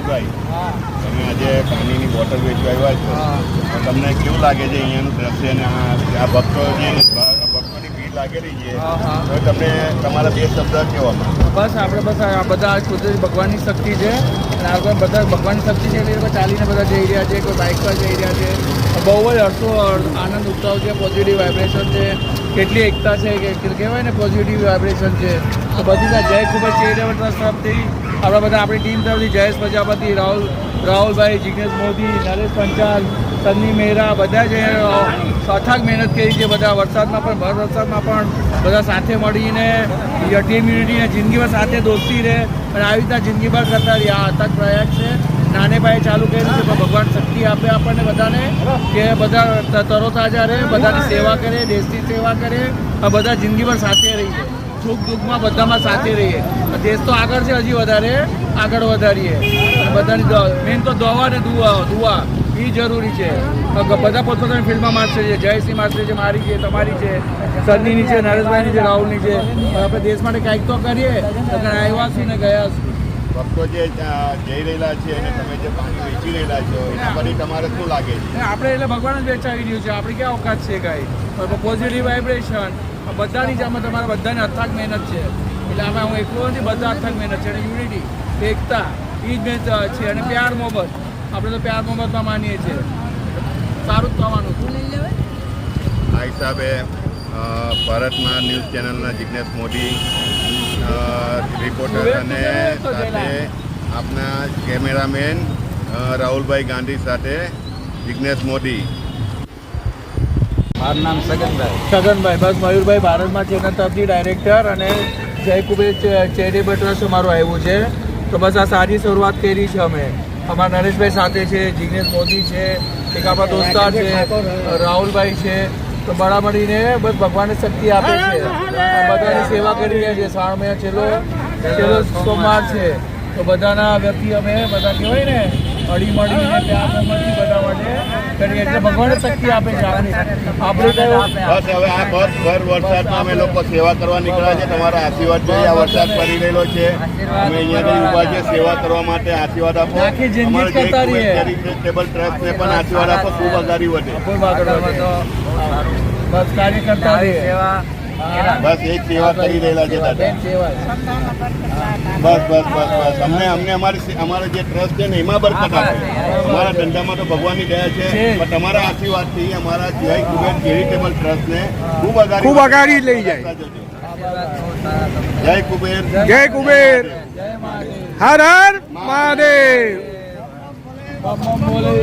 રાહુલભાઈ તમે આજે પાણીની બોટલ વેચવા આવ્યા છો. તમને કેવું લાગે છે અહીંયાનું દ્રશ્ય અને આ ભક્તો જે ભક્તોની ભીડ લાગેલી છે. તો તમને તમારા બે શબ્દ કહેવામાં બસ આપણે બસ આ બધા કુદરતી ભગવાનની શક્તિ છે. અને આગળ બધા ભગવાનની શક્તિ છે એટલે ચાલીને બધા જઈ રહ્યા છે કોઈ બાઇક પર જઈ રહ્યા છે. બહુ જ હર્ષો આનંદ ઉત્સવ છે પોઝિટિવ વાઇબ્રેશન છે. કેટલી એકતા છે કે કહેવાય ને પોઝિટિવ વાઇબ્રેશન છે. બધી ત્યાં જય ખૂબ જ ચેરિટેબલ ટ્રસ્ટ તરફથી આપણા બધા આપણી ટીમ તરફથી જયેશ પ્રજાપતિ, રાહુલ, રાહુલભાઈ, જિગ્નેશ મોદી, નરેશ પંચાલ, સન્ની મહેરા બધા જ અથાગ મહેનત કરી છે બધા. વરસાદમાં પણ, ભર વરસાદમાં પણ બધા સાથે મળીને ટીમ યુનિટીને જિંદગીભર સાથે દોસ્તી રહે અને આવી રીતના જિંદગીભર કરતા રહી આ અથાગ પ્રયાસ છે. નાને ભાઈ ચાલુ કર્યું છે ભગવાન શક્તિ આપે આપણને બધાને કે બધા તરોતાજા રહે, બધાની સેવા કરે, દેશની સેવા કરે, આ બધા જિંદગીભર સાથે રહીએ સુખ દુઃખમાં બધામાં સાથે રહીએ. દેશ તો આગળ છે હજી વધારે. આગળ વધારીએ. બધાને મેન તો દવા ને દુઆ દુઆ. એ જરૂરી છે. બધા પોતપોતાની ફિલ્ડમાં મારશે છે. જયસિંહ મારશે છે મારી છે તમારી છે સન્નીની છે નરેશભાઈની છે રાહુલની છે. આપણે દેશ માટે કાંઈક તો કરીએ. આવ્યા છીએ ને ગયા ભક્તો જે જઈ રહેલા છે અને તમે જે પાણી વેચી રહેલા છો એના તમારે શું લાગે છે? આપણે એટલે ભગવાન જ વેચાવી રહ્યું છે. આપણે ક્યાં ઓકાત છે કાંઈ? પોઝિટિવ વાઇબ્રેશન બધાની જ આમાં તમારા બધાની અથાગ મહેનત છે. એટલે આમાં હું એકલો નથી બધા અથાગ મહેનત છે. અને યુનિટી એકતા એ જ મેં છે. અને પ્યાર મોહબત આપણે તો પ્યાર મોહબતમાં માનીએ છીએ. સારું જ થવાનું. છે આ હિસાબે ભારતમાં ન્યૂઝ ચેનલના જિજ્ઞેશ મોદી રિપોર્ટર અને સાથે આપના કેમેરામેન રાહુલભાઈ ગાંધી સાથે જિજ્ઞેશ મોદી. મારું નામ સગનભાઈ. છગનભાઈ બસ મયુરભાઈ ભારતમાં ચેનલ તરફથી ડાયરેક્ટર અને જય કુબેર ચેરિટેબલ ટ્રસ્ટ અમારું આવ્યું છે. તો બસ આ સારી શરૂઆત કરી છે અમે. અમારા નરેશભાઈ સાથે છે જિગ્નેશ મોદી છે એક આપણા દોસ્તાર છે રાહુલભાઈ છે. તો મળીને બસ ભગવાનને શક્તિ આપે છે. બધાની સેવા કરી રહ્યા છે. શ્રાવણ મહિના છેલ્લો છેલ્લો સોમવાર છે. તો બધાના વ્યક્તિ અમે બધા કહેવાય ને અડી મળીને પ્યાર મોહબ્બતથી બધા માટે કરીએ એટલે ભગવાન શક્તિ આપે છે આપણે આપણે બસ હવે આ બસ ભર વરસાદમાં અમે લોકો સેવા કરવા નીકળ્યા છે તમારા આશીર્વાદ જોઈએ આ વરસાદ પડી રહેલો છે અમે અહીંયા ઊભા છે સેવા કરવા માટે આશીર્વાદ આપો આખી જિંદગી કરતા રહીએ. ટેબલ ટ્રસ્ટને પણ આશીર્વાદ આપો ખૂબ આગળ વધે. બસ કાર્ય કરતા રહીએ. સેવા. બસ એ સેવા કરી રહેલા છે દાદા. બસ બસ બસ બસ. અમને અમને અમારી અમારો જે ટ્રસ્ટ છે ને એમાં બરકત આપે. અમારા ધંધામાં તો ભગવાનની દયા છે. પણ તમારા આશીર્વાદથી અમારા જય કુબેર ચેરિટેબલ ટ્રસ્ટને ખૂબ આગાડી ખૂબ આગાડી લઈ જાય. જય કુબેર. જય કુબેર. હર હર મહાદેવ. બોલે